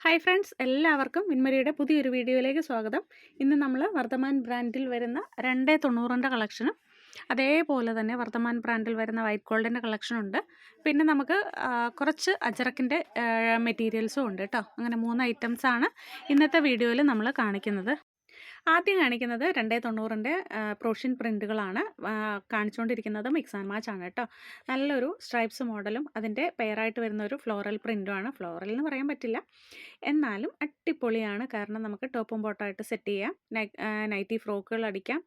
Hi friends എല്ലാവർക്കും മിൻമരിയുടെ പുതിയൊരു വീഡിയോയിലേക്ക് സ്വാഗതം. ഇന്ന് നമ്മൾ വർദ്ധമാൻ ബ്രാൻഡിൽ വരുന്ന രണ്ടേ തൊണ്ണൂറിന്റെ കളക്ഷനും അതേപോലെ തന്നെ വർദ്ധമാൻ ബ്രാൻഡിൽ വരുന്ന വൈറ്റ് ഗോൾഡിന്റെ കളക്ഷനുണ്ട് പിന്നെ നമുക്ക് കുറച്ച് അജറക്കിന്റെ മെറ്റീരിയൽസും ഉണ്ട് കേട്ടോ. അങ്ങനെ മൂന്ന് ഐറ്റംസാണ് ഇന്നത്തെ വീഡിയോയിൽ നമ്മൾ കാണിക്കുന്നത്. ആദ്യം കാണിക്കുന്നത് രണ്ടേ തൊണ്ണൂറിന്റെ പ്രോഷ്യൻ പ്രിന്റുകളാണ് കാണിച്ചുകൊണ്ടിരിക്കുന്നത് മിക്സ് ആൻഡ് മാച്ച് ആണ് കേട്ടോ. നല്ലൊരു സ്ട്രൈപ്സ് മോഡലും അതിന്റെ പെയറായിട്ട് വരുന്ന ഒരു ഫ്ലോറൽ പ്രിന്റുമാണ് ഫ്ലോറൽ എന്ന് പറയാൻ പറ്റില്ല. എന്നാലും അടിപൊളിയാണ്. കാരണം നമുക്ക് ടോപ്പും ബോട്ടായിട്ട് സെറ്റ് ചെയ്യാം. നൈറ്റി ഫ്രോക്കുകൾ അടിക്കാം.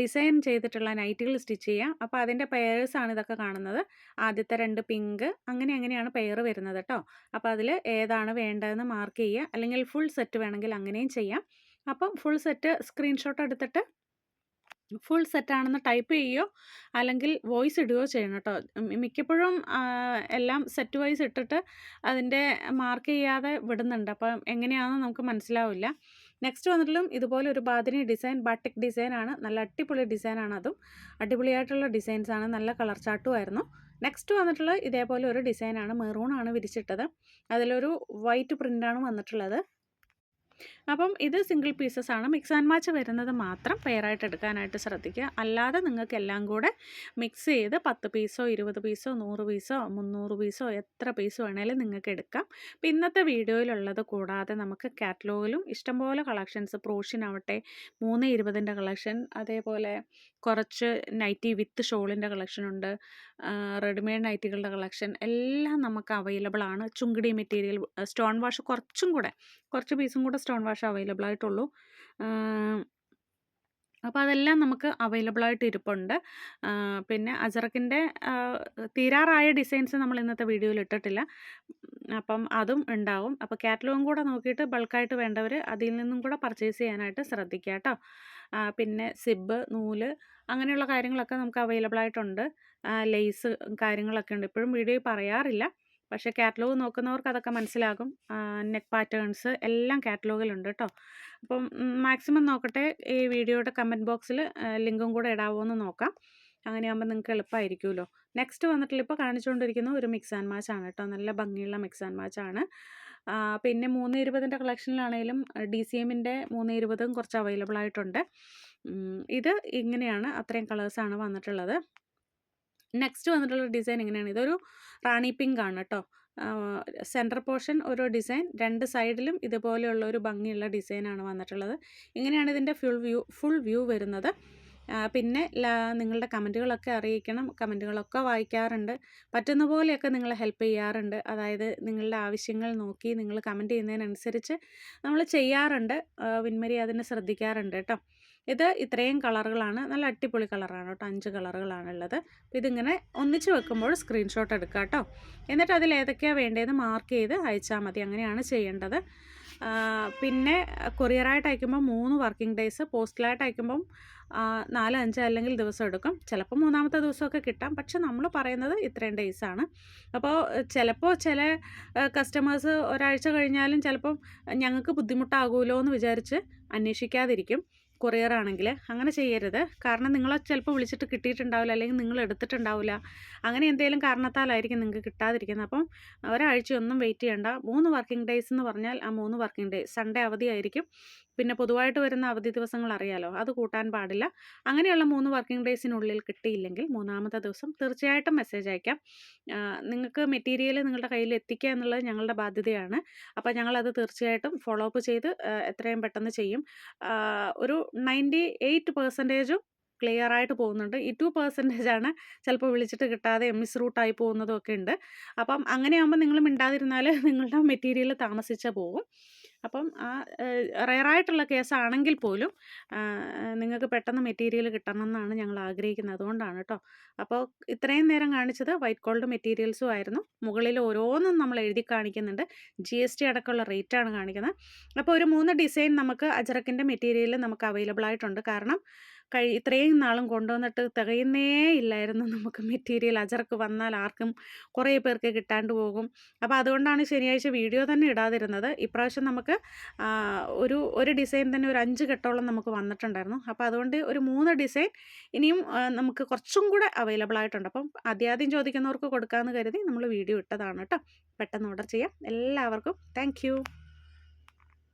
ഡിസൈൻ ചെയ്തിട്ടുള്ള നൈറ്റികൾ സ്റ്റിച്ച് ചെയ്യാം. അപ്പോൾ അതിന്റെ പെയേഴ്സാണ് ഇതൊക്കെ കാണുന്നത്. ആദ്യത്തെ രണ്ട് പിങ്ക് അങ്ങനെ അങ്ങനെയാണ് പെയർ വരുന്നത് കേട്ടോ. അപ്പോൾ അതിൽ ഏതാണ് വേണ്ടതെന്ന് മാർക്ക് ചെയ്യുക. അല്ലെങ്കിൽ ഫുൾ സെറ്റ് വേണമെങ്കിൽ അങ്ങനെയും ചെയ്യാം. അപ്പം ഫുൾ സെറ്റ് സ്ക്രീൻഷോട്ട് എടുത്തിട്ട് ഫുൾ സെറ്റാണെന്ന് ടൈപ്പ് ചെയ്യുകയോ അല്ലെങ്കിൽ വോയിസ് ഇടുകയോ ചെയ്യണം കേട്ടോ. മിക്കപ്പോഴും എല്ലാം സെറ്റ് വൈസ് ഇട്ടിട്ട് അതിന്റെ മാർക്ക് ചെയ്യാതെ വിടുന്നുണ്ട്. അപ്പം എങ്ങനെയാണെന്ന് നമുക്ക് മനസ്സിലാവില്ല. നെക്സ്റ്റ് വന്നിട്ടും ഇതുപോലെ ഒരു ബാദിനി ഡിസൈൻ ബാട്ടിക് ഡിസൈനാണ് നല്ല അടിപൊളി ഡിസൈനാണ് അതും. അടിപൊളിയായിട്ടുള്ള ഡിസൈൻസാണ് നല്ല കളർ ചാട്ടും ആയിരുന്നു. നെക്സ്റ്റ് വന്നിട്ടുള്ള ഇതേപോലെ ഒരു ഡിസൈനാണ് മെറൂൺ ആണ് വിരിച്ചിട്ടത്. അതിലൊരു വൈറ്റ് പ്രിന്റാണ് വന്നിട്ടുള്ളത്. അപ്പം ഇത് സിംഗിൾ പീസസ് ആണ്. മിക്സ് ആൻഡ് മാച്ച് വരുന്നത് മാത്രം പെയറായിട്ട് എടുക്കാനായിട്ട് ശ്രദ്ധിക്കുക. അല്ലാതെ നിങ്ങൾക്ക് എല്ലാം കൂടെ മിക്സ് ചെയ്ത് പത്ത് പീസോ ഇരുപത് പീസോ നൂറ് പീസോ മുന്നൂറ് പീസോ എത്ര പീസ് വേണേലും നിങ്ങൾക്ക് എടുക്കാം. അപ്പം ഇന്നത്തെ വീഡിയോയിലുള്ളത് കൂടാതെ നമുക്ക് കാറ്റലോഗിലും ഇഷ്ടംപോലെ കളക്ഷൻസ് പ്രോഷ്യൻ ആവട്ടെ മൂന്ന് ഇരുപതിന്റെ കളക്ഷൻ അതേപോലെ കുറച്ച് നൈറ്റി വിത്ത് ഷോളിന്റെ കളക്ഷൻ ഉണ്ട്. റെഡിമെയ്ഡ് നൈറ്റികളുടെ കളക്ഷൻ എല്ലാം നമുക്ക് അവൈലബിൾ ആണ്. ചുങ്കിടി മെറ്റീരിയൽ സ്റ്റോൺ വാഷ് കുറച്ചും കൂടെ കുറച്ച് പീസും കൂടെ സ്റ്റോൺ വാഷ് അവൈലബിൾ ആയിട്ടുള്ളൂ. അപ്പോൾ അതെല്ലാം നമുക്ക് അവൈലബിൾ ആയിട്ട് ഇരിപ്പുണ്ട്. പിന്നെ അജറക്കിന്റെ തീരാറായ ഡിസൈൻസ് നമ്മൾ ഇന്നത്തെ വീഡിയോയിൽ ഇട്ടിട്ടില്ല. അപ്പം അതും ഉണ്ടാവും. അപ്പോൾ കാറ്റലോഗും കൂടെ നോക്കിയിട്ട് ബൾക്കായിട്ട് വേണ്ടവർ അതിൽ നിന്നും കൂടെ പർച്ചേസ് ചെയ്യാനായിട്ട് ശ്രദ്ധിക്കുക കേട്ടോ. പിന്നെ സിബ് നൂൽ അങ്ങനെയുള്ള കാര്യങ്ങളൊക്കെ നമുക്ക് അവൈലബിൾ ആയിട്ടുണ്ട്. ലേസ് കാര്യങ്ങളൊക്കെ ഉണ്ട്. ഇപ്പോഴും വീഡിയോയിൽ പറയാറില്ല. പക്ഷേ കാറ്റലോഗ് നോക്കുന്നവർക്ക് അതൊക്കെ മനസ്സിലാകും. നെക്ക് പാറ്റേൺസ് എല്ലാം കാറ്റലോഗിലുണ്ട് കേട്ടോ അപ്പം മാക്സിമം നോക്കട്ടെ. ഈ വീഡിയോയുടെ കമന്റ് ബോക്സിൽ ലിങ്കും കൂടെ ഇടാവോ എന്ന് നോക്കാം. അങ്ങനെയാകുമ്പോൾ നിങ്ങൾക്ക് എളുപ്പമായിരിക്കുമല്ലോ നെക്സ്റ്റ് വന്നിട്ടുള്ള ഇപ്പോൾ കാണിച്ചുകൊണ്ടിരിക്കുന്ന ഒരു മിക്സ് ആൻഡ് മാച്ച് ആണ് കേട്ടോ നല്ല ഭംഗിയുള്ള മിക്സ് ആൻഡ് മാച്ച് ആണ്. പിന്നെ മൂന്ന് ഇരുപതിന്റെ കളക്ഷനിലാണെങ്കിലും ഡി സി എമ്മിന്റെ മൂന്ന് ഇരുപതും കുറച്ച് അവൈലബിൾ ആയിട്ടുണ്ട്. ഇത് ഇങ്ങനെയാണ്. അത്രയും കളേഴ്സാണ് വന്നിട്ടുള്ളത്. നെക്സ്റ്റ് വന്നിട്ടുള്ള ഡിസൈൻ എങ്ങനെയാണ്? ഇതൊരു റാണി പിങ്ക് ആണ് കേട്ടോ. സെന്റർ പോർഷൻ ഒരു ഡിസൈൻ രണ്ട് സൈഡിലും ഇതുപോലെയുള്ള ഒരു ഭംഗിയുള്ള ഡിസൈനാണ് വന്നിട്ടുള്ളത്. ഇങ്ങനെയാണ് ഇതിന്റെ ഫുൾ വ്യൂ ഫുൾ വ്യൂ വരുന്നത്. പിന്നെ നിങ്ങളുടെ കമന്റുകളൊക്കെ അറിയിക്കണം. കമന്റുകളൊക്കെ വായിക്കാറുണ്ട്. പറ്റുന്ന പോലെയൊക്കെ നിങ്ങളെ ഹെൽപ്പ് ചെയ്യാറുണ്ട്. അതായത് നിങ്ങളുടെ ആവശ്യങ്ങൾ നോക്കി നിങ്ങൾ കമന്റ് ചെയ്യുന്നതിനനുസരിച്ച് നമ്മൾ ചെയ്യാറുണ്ട്. വിൻമരി അതിനെ ശ്രദ്ധിക്കാറുണ്ട് കേട്ടോ. ഇത് ഇത്രയും കളറുകളാണ്. നല്ല അടിപൊളി കളറാണ് കേട്ടോ. അഞ്ച് കളറുകളാണുള്ളത്. അപ്പോൾ ഇതിങ്ങനെ ഒന്നിച്ച് വെക്കുമ്പോൾ സ്ക്രീൻഷോട്ട് എടുക്കുക കേട്ടോ. എന്നിട്ട് അതിൽ ഏതൊക്കെയാണ് വേണ്ടതെന്ന് മാർക്ക് ചെയ്ത് അയച്ചാൽ മതി. അങ്ങനെയാണ് ചെയ്യേണ്ടത്. പിന്നെ കൊറിയറായിട്ട് അയക്കുമ്പോൾ മൂന്ന് വർക്കിംഗ് ഡേയ്സ് പോസ്റ്റലായിട്ട് അയക്കുമ്പം നാല് അഞ്ച് അല്ലെങ്കിൽ ദിവസം എടുക്കും. ചിലപ്പോൾ മൂന്നാമത്തെ ദിവസമൊക്കെ കിട്ടാം. പക്ഷെ നമ്മൾ പറയുന്നത് ഇത്രയും ഡേയ്സ് ആണ്. അപ്പോൾ ചിലപ്പോൾ ചില കസ്റ്റമേഴ്സ് ഒരാഴ്ച കഴിഞ്ഞാലും ചിലപ്പം ഞങ്ങൾക്ക് ബുദ്ധിമുട്ടാകുമല്ലോ എന്ന് വിചാരിച്ച് അന്വേഷിക്കാതിരിക്കും. കൊറിയർ ആണെങ്കിൽ അങ്ങനെ ചെയ്യരുത്. കാരണം നിങ്ങൾ ചിലപ്പോൾ വിളിച്ചിട്ട് കിട്ടിയിട്ടുണ്ടാവില്ല അല്ലെങ്കിൽ നിങ്ങൾ എടുത്തിട്ടുണ്ടാവില്ല. അങ്ങനെ എന്തെങ്കിലും കാരണത്താലായിരിക്കും നിങ്ങൾക്ക് കിട്ടാതിരിക്കുന്നത്. അപ്പം ഒരാഴ്ചയൊന്നും വെയിറ്റ് ചെയ്യണ്ട. മൂന്ന് വർക്കിംഗ് ഡേയ്സ് എന്ന് പറഞ്ഞാൽ ആ മൂന്ന് വർക്കിംഗ് ഡേ സൺഡേ അവധിയായിരിക്കും പിന്നെ പൊതുവായിട്ട് വരുന്ന അവധി ദിവസങ്ങൾ അറിയാലോ അത് കൂട്ടാൻ പാടില്ല. അങ്ങനെയുള്ള മൂന്ന് വർക്കിംഗ് ഡേയ്സിനുള്ളിൽ കിട്ടിയില്ലെങ്കിൽ മൂന്നാമത്തെ ദിവസം തീർച്ചയായിട്ടും മെസ്സേജ് അയക്കാം. നിങ്ങൾക്ക് മെറ്റീരിയൽ നിങ്ങളുടെ കയ്യിൽ എത്തിക്കുക എന്നുള്ളത് ഞങ്ങളുടെ ബാധ്യതയാണ്. അപ്പോൾ ഞങ്ങളത് തീർച്ചയായിട്ടും ഫോളോ അപ്പ് ചെയ്ത് എത്രയും പെട്ടെന്ന് ചെയ്യും. ഒരു നയന്റി എയ്റ്റ് പെർസെന്റേജും ക്ലിയർ ആയിട്ട് പോകുന്നുണ്ട്. ഈ ടു പെർസെന്റേജ് ആണ് ചിലപ്പോൾ വിളിച്ചിട്ട് കിട്ടാതെ മിസ് റൂട്ടായി പോകുന്നതും ഒക്കെ ഉണ്ട്. അപ്പം അങ്ങനെയാകുമ്പോൾ നിങ്ങൾ മിണ്ടാതിരുന്നാൽ നിങ്ങളുടെ മെറ്റീരിയൽ താമസിച്ചേ പോകും. അപ്പം ആ റയറായിട്ടുള്ള കേസാണെങ്കിൽ പോലും നിങ്ങൾക്ക് പെട്ടെന്ന് മെറ്റീരിയൽ കിട്ടണമെന്നാണ് ഞങ്ങൾ ആഗ്രഹിക്കുന്നത്. അതുകൊണ്ടാണ് കേട്ടോ അപ്പോൾ ഇത്രയും നേരം കാണിച്ചത് വൈറ്റ് ഗോൾഡ് മെറ്റീരിയൽസും ആയിരുന്നു. മുകളിൽ ഓരോന്നും നമ്മൾ എഴുതി കാണിക്കുന്നുണ്ട്. ജി എസ് ടി അടക്കമുള്ള റേറ്റാണ് കാണിക്കുന്നത്. അപ്പോൾ ഒരു മൂന്ന് ഡിസൈൻ നമുക്ക് അജറക്കിന്റെ മെറ്റീരിയൽ നമുക്ക് അവൈലബിൾ ആയിട്ടുണ്ട്. കാരണം കഴി ഇത്രയും നാളും കൊണ്ടുവന്നിട്ട് തികയുന്നേ ഇല്ലായിരുന്നു. നമുക്ക് മെറ്റീരിയൽ അജർക്ക് വന്നാൽ ആർക്കും കുറേ പേർക്ക് കിട്ടാണ്ട് പോകും. അപ്പോൾ അതുകൊണ്ടാണ് ശനിയാഴ്ച വീഡിയോ തന്നെ ഇടാതിരുന്നത്. ഇപ്രാവശ്യം നമുക്ക് ഒരു ഒരു ഡിസൈൻ തന്നെ ഒരു അഞ്ച് കെട്ടോളം നമുക്ക് വന്നിട്ടുണ്ടായിരുന്നു. അപ്പോൾ അതുകൊണ്ട് ഒരു മൂന്ന് ഡിസൈൻ ഇനിയും നമുക്ക് കുറച്ചും കൂടെ അവൈലബിൾ ആയിട്ടുണ്ട്. അപ്പം ആദ്യാദ്യം ചോദിക്കുന്നവർക്ക് കൊടുക്കാമെന്ന് കരുതി നമ്മൾ വീഡിയോ ഇട്ടതാണ് കേട്ടോ. പെട്ടെന്ന് ഓർഡർ ചെയ്യാം. എല്ലാവർക്കും താങ്ക്